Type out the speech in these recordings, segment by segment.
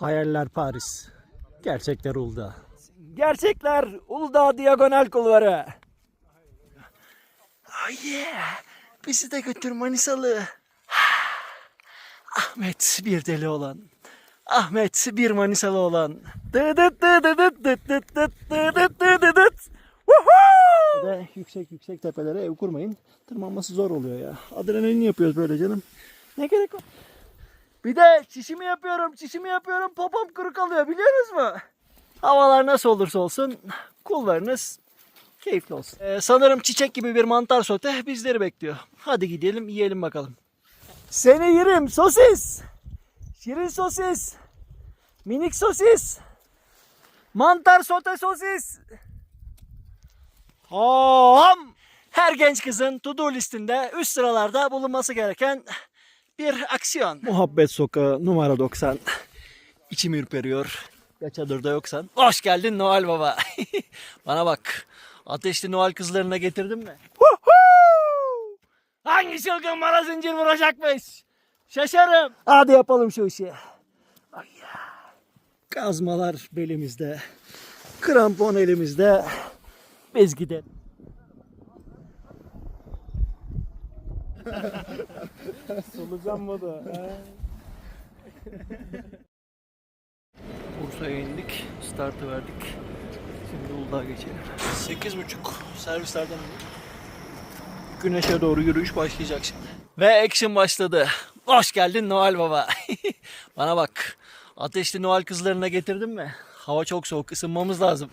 Hayaller Paris. Gerçekler Uludağ. Gerçekler Uludağ Diagonal Kulvarı. Oh yeah. Bizi de götür Manisalı. Ahmet bir deli olan. Ahmet bir Manisalı olan. Dıdıt yüksek yüksek tepelere ev kurmayın. Tırmanması zor oluyor ya. Adrenalin yapıyoruz böyle canım. Ne gerek var? Bir de çişimi yapıyorum, çişimi yapıyorum. Popom kuru kalıyor biliyorsunuz mu? Havalar nasıl olursa olsun kullarınız keyifli olsun. Ee, sanırım çiçek gibi bir mantar sote bizleri bekliyor. Hadi gidelim yiyelim bakalım. Seni yerim sosis. Şirin sosis. Minik sosis. Mantar sote sosis. Ham! Her genç kızın to-do listinde üst sıralarda bulunması gereken bir aksiyon. Muhabbet Sokağı numara 90. İçim ürperiyor. Ya çadırda yoksan. Hoş geldin Noel Baba. Bana bak. Ateşli Noel kızlarına getirdin mi? Hangi çılgın bana zincir vuracakmış? Şaşarım. Hadi yapalım şu işi. Kazmalar belimizde. Krampon elimizde. Biz gidelim. Solucan modu. Bursa'ya indik. Startı verdik. Şimdi Uludağ'a geçelim. 8.30 servislerden. Güneşe doğru yürüyüş başlayacak şimdi. Ve action başladı. Hoş geldin Noel Baba. Bana bak. Ateşli Noel kızlarına getirdin mi? Hava çok soğuk. ısınmamız lazım.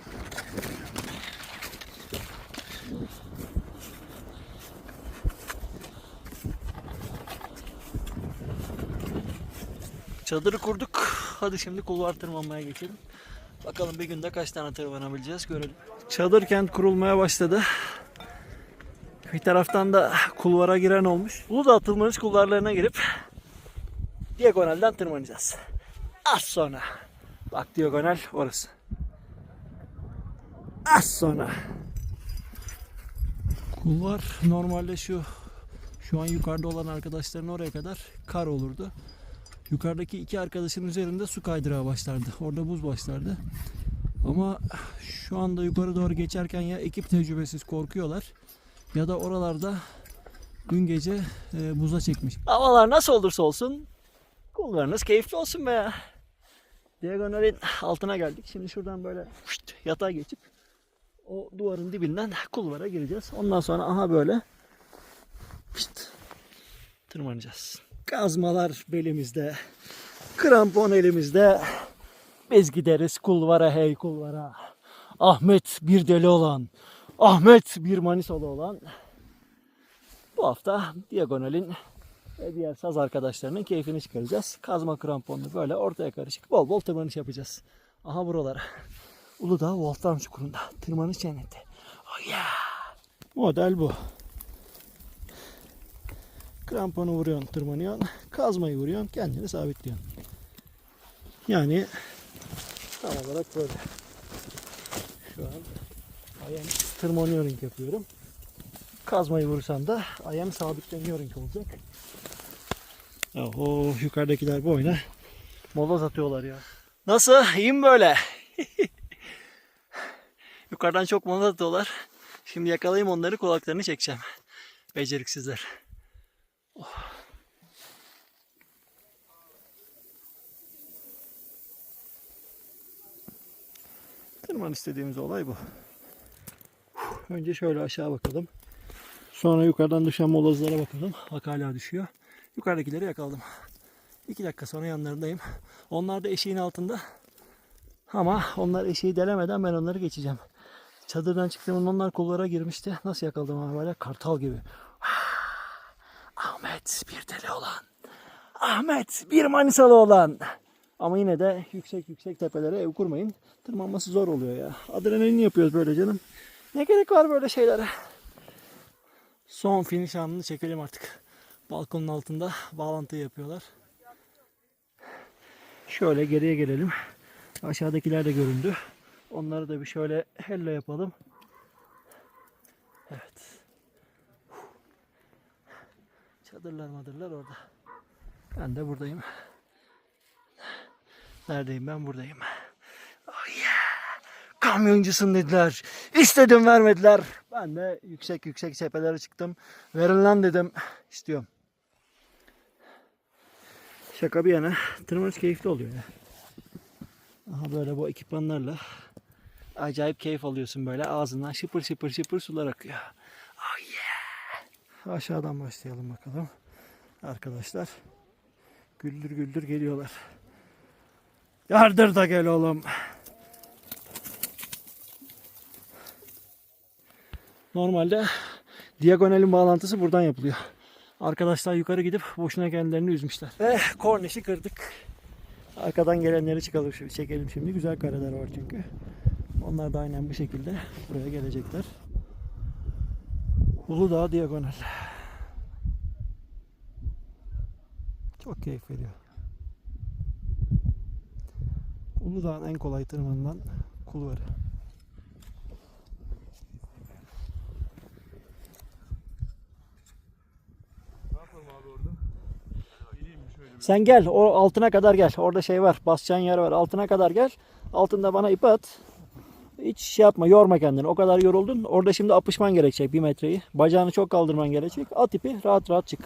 Çadırı kurduk. Hadi şimdi kulvar tırmanmaya geçelim. Bakalım bir günde kaç tane tırmanabileceğiz görelim. Çadır kent kurulmaya başladı. Bir taraftan da kulvara giren olmuş. Uludağ tırmanış kulvarlarına girip diagonalden tırmanacağız. Az sonra. Bak diagonal orası. Az sonra. Kulvar normalde şu şu an yukarıda olan arkadaşların oraya kadar kar olurdu. Yukarıdaki iki arkadaşın üzerinde su kaydırağı başlardı. Orada buz başlardı. Ama şu anda yukarı doğru geçerken ya ekip tecrübesiz korkuyorlar ya da oralarda dün gece e, buza çekmiş. Havalar nasıl olursa olsun kullarınız keyifli olsun be. Diagonalin altına geldik. Şimdi şuradan böyle fışt, yatağa geçip o duvarın dibinden kulvara gireceğiz. Ondan sonra aha böyle fışt, tırmanacağız. Kazmalar belimizde, krampon elimizde. Biz gideriz kulvara hey kulvara. Ahmet bir deli olan, Ahmet bir Manisalı olan. Bu hafta Diagonal'in ve diğer saz arkadaşlarının keyfini çıkaracağız. Kazma kramponlu böyle ortaya karışık bol bol tırmanış yapacağız. Aha buralara. Uludağ Wolfram Çukuru'nda tırmanış cenneti. Oh yeah. Model bu. Kramponu vuruyorsun, tırmanıyorsun. Kazmayı vuruyorsun, kendini sabitliyorsun. Yani tam olarak böyle. Şu an ayağım tırmanıyorum yapıyorum. Kazmayı vursam da ayağım sabitleniyorum olacak. Oho yukarıdakiler bu oyuna moloz atıyorlar ya. Nasıl? İyi mi böyle? Yukarıdan çok moloz atıyorlar. Şimdi yakalayayım onları kulaklarını çekeceğim. Beceriksizler. Tırman istediğimiz olay bu. Önce şöyle aşağı bakalım. Sonra yukarıdan düşen molozlara bakalım. Bak hala düşüyor. Yukarıdakileri yakaladım. İki dakika sonra yanlarındayım. Onlar da eşiğin altında. Ama onlar eşiği delemeden ben onları geçeceğim. Çadırdan çıktığımda onlar kollara girmişti. Nasıl yakaladım böyle kartal gibi. Ahmet bir deli olan. Ahmet bir Manisalı olan. Ama yine de yüksek yüksek tepelere ev kurmayın. Tırmanması zor oluyor ya. Adrenalin yapıyoruz böyle canım. Ne gerek var böyle şeylere? Son finish anını çekelim artık. Balkonun altında bağlantı yapıyorlar. Şöyle geriye gelelim. Aşağıdakiler de göründü. Onları da bir şöyle hello yapalım. Evet. Çadırlar madırlar orada. Ben de buradayım. Neredeyim ben? Buradayım. Oh yeah. Kamyoncusun dediler. İstedim vermediler. Ben de yüksek yüksek tepelere çıktım. Verin lan dedim. İstiyorum. Şaka bir yana tırmanış keyifli oluyor ya. Aha böyle bu ekipmanlarla acayip keyif alıyorsun böyle ağzından şıpır şıpır şıpır sular akıyor. Aşağıdan başlayalım bakalım. Arkadaşlar güldür güldür geliyorlar. Yardır da gel oğlum. Normalde diagonalin bağlantısı buradan yapılıyor. Arkadaşlar yukarı gidip boşuna kendilerini üzmüşler. Ve kornişi kırdık. Arkadan gelenleri çıkalım şimdi, çekelim şimdi. Güzel kareler var çünkü. Onlar da aynen bu şekilde buraya gelecekler. Uludağ diagonal. Çok keyif veriyor. Uludağ'ın en kolay tırmanılan kulvarı. Sen gel o altına kadar gel. Orada şey var. Basacağın yer var. Altına kadar gel. Altında bana ip at. Hiç şey yapma. Yorma kendini. O kadar yoruldun. Orada şimdi apışman gerekecek bir metreyi. Bacağını çok kaldırman gerekecek. At ipi. Rahat rahat çık.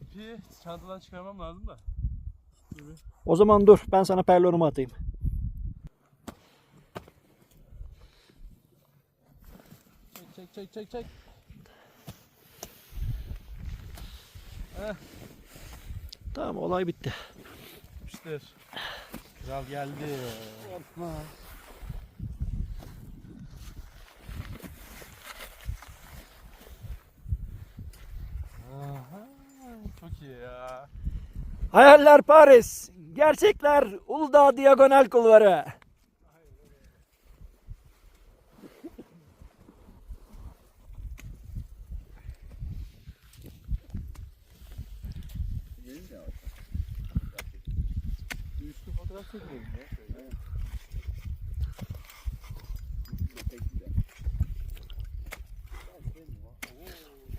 İpi çantadan çıkarmam lazım da. O zaman dur. Ben sana perlonumu atayım. Çek çek çek çek çek. Tamam olay bitti. Yapıştır. Kral geldi. Yapma. Aha, çok iyi ya. Hayaller Paris. Gerçekler Uludağ Diagonal Kulvarı.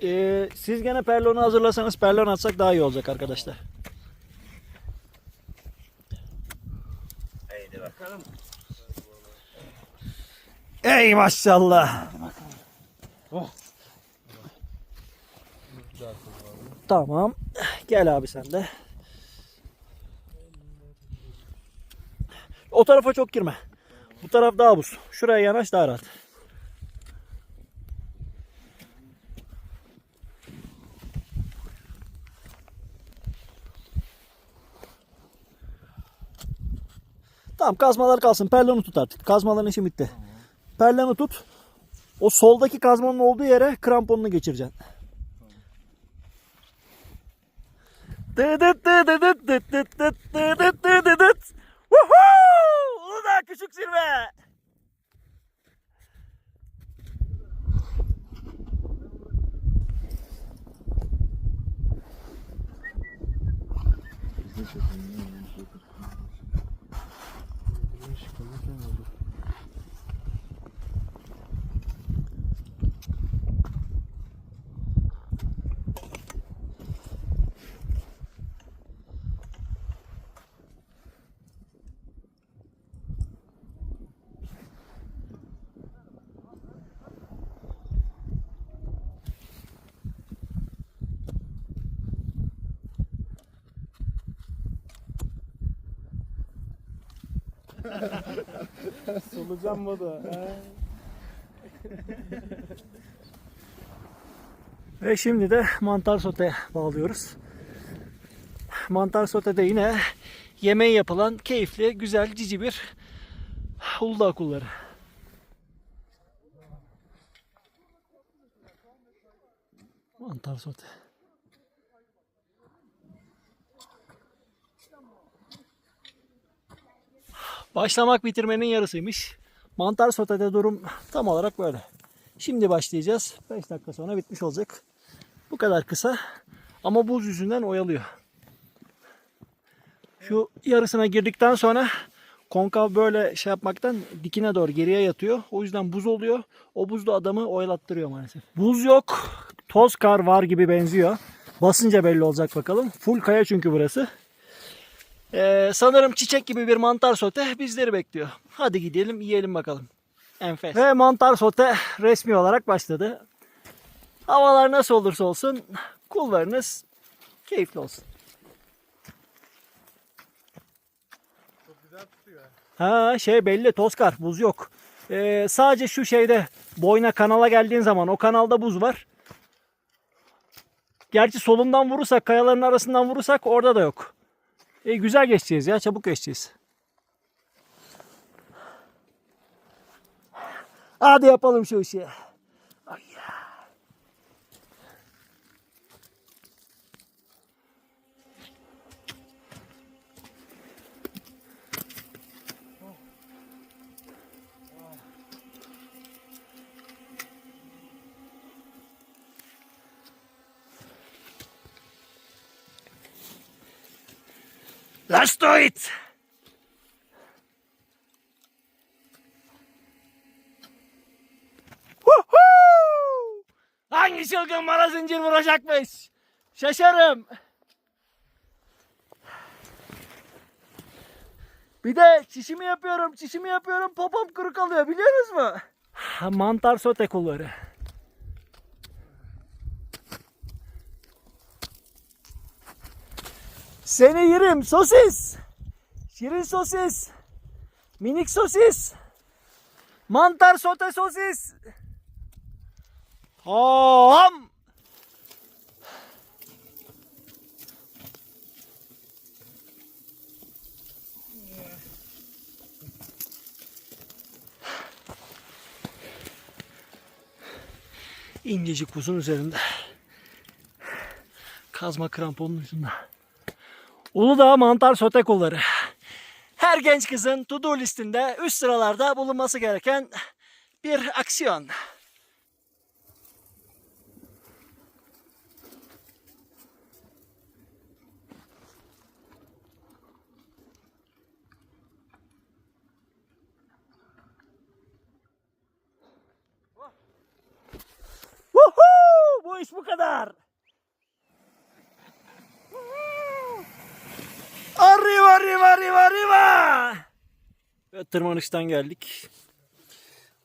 Ee, siz gene perlonu hazırlasanız perlon atsak daha iyi olacak arkadaşlar. Ey maşallah. Tamam. Gel abi sen de. O tarafa çok girme. Bu taraf daha buz. Şuraya yanaş daha rahat. Tamam kazmalar kalsın. Perlonu tut artık. Kazmaların işi bitti. Perlonu tut. O soldaki kazmanın olduğu yere kramponunu geçireceksin. Dıdıt dıdıt dıt dıt dıt dıdıt dıdıt. Woohoo! Uludağ küçük zirve. Solucan modu. Ve şimdi de mantar sote bağlıyoruz. Mantar sotede yine yemeği yapılan keyifli, güzel, cici bir Uludağ kulları. Mantar sote. Başlamak bitirmenin yarısıymış. Mantar sotede durum tam olarak böyle. Şimdi başlayacağız. 5 dakika sonra bitmiş olacak. Bu kadar kısa ama buz yüzünden oyalıyor. Şu yarısına girdikten sonra konkav böyle şey yapmaktan dikine doğru geriye yatıyor. O yüzden buz oluyor. O buz da adamı oyalattırıyor maalesef. Buz yok. Toz kar var gibi benziyor. Basınca belli olacak bakalım. Full kaya çünkü burası. Ee, sanırım çiçek gibi bir mantar sote bizleri bekliyor. Hadi gidelim yiyelim bakalım. Enfes. Ve mantar sote resmi olarak başladı. Havalar nasıl olursa olsun kullarınız keyifli olsun. Ha şey belli Toskar buz yok. Ee, sadece şu şeyde boyuna kanala geldiğin zaman o kanalda buz var. Gerçi solundan vurursak kayaların arasından vurursak orada da yok. E, güzel geçeceğiz ya çabuk geçeceğiz. Hadi yapalım şu işi. Let's do it. Woohoo! Hangi çılgın bana zincir vuracakmış? Şaşarım. Bir de çişimi yapıyorum, çişimi yapıyorum. Popom kuru kalıyor biliyorsunuz mu? Mantar sote kulları. Seni yerim sosis. Şirin sosis. Minik sosis. Mantar sote sosis. Ham. İncecik buzun üzerinde. Kazma kramponun ucunda. Uludağ mantar sote kolları. Her genç kızın to-do listinde üst sıralarda bulunması gereken bir aksiyon. Woohoo! Bu iş bu kadar. Arriva arriva arriva arriva. Ve tırmanıştan geldik.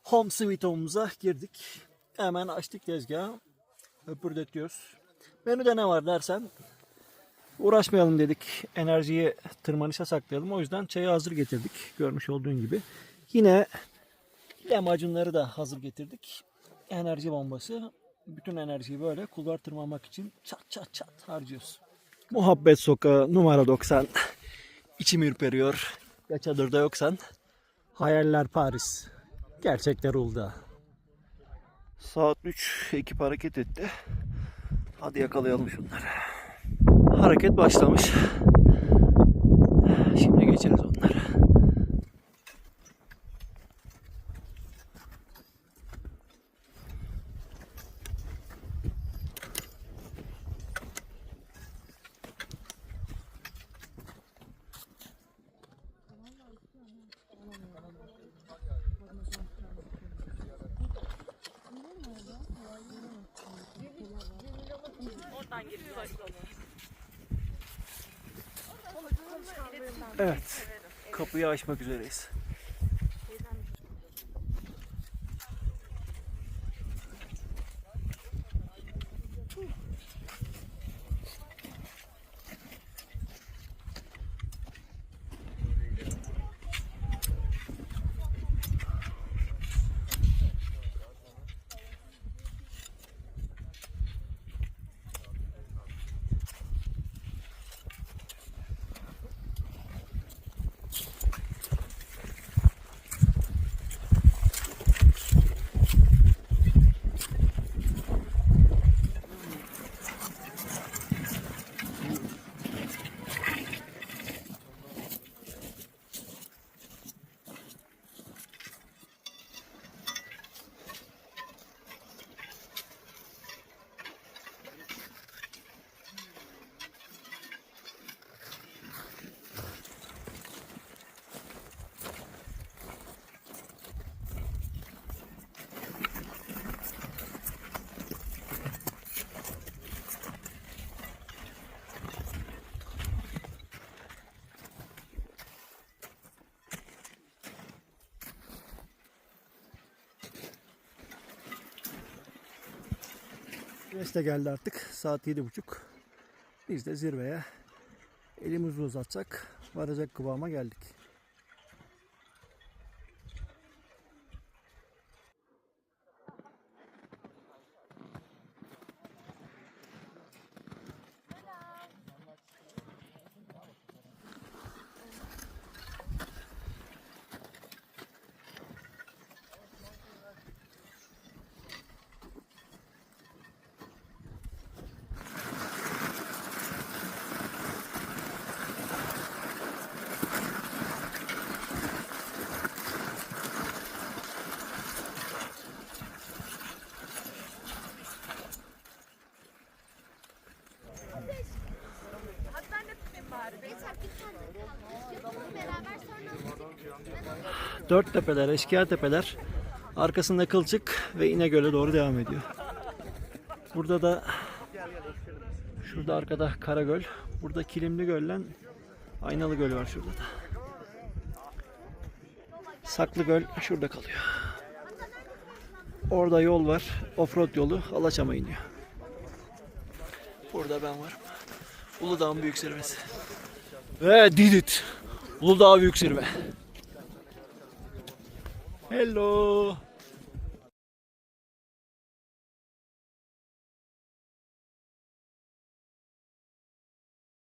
Home sweet home'umuza girdik. Hemen açtık tezgahı. Öpürdetiyoruz. Menüde ne var dersen uğraşmayalım dedik. Enerjiyi tırmanışa saklayalım. O yüzden çayı hazır getirdik. Görmüş olduğun gibi. Yine lahmacunları da hazır getirdik. Enerji bombası. Bütün enerjiyi böyle kulvar tırmanmak için çat çat çat harcıyoruz. Muhabbet Sokağı numara 90. İçim ürperiyor. Ya çadırda yoksan. Hayaller Paris. Gerçekler Uludağ. Saat 3 ekip hareket etti. Hadi yakalayalım şunları. Hareket başlamış. Şimdi geçeriz onları. Evet. Kapıyı açmak üzereyiz. Güneş de geldi artık. Saat yedi buçuk. Biz de zirveye elimizi uzatacak, varacak kıvama geldik. Dört tepeler, eşkıya tepeler. Arkasında Kılçık ve İnegöl'e doğru devam ediyor. Burada da şurada arkada Karagöl. Burada Kilimli Göl'le Aynalı Göl var şurada da. Saklı Göl şurada kalıyor. Orada yol var. Offroad yolu Alaçam'a iniyor. Burada ben varım. Uludağ'ın büyük zirvesi. Ve Didit. Uludağ büyük zirve. Hello.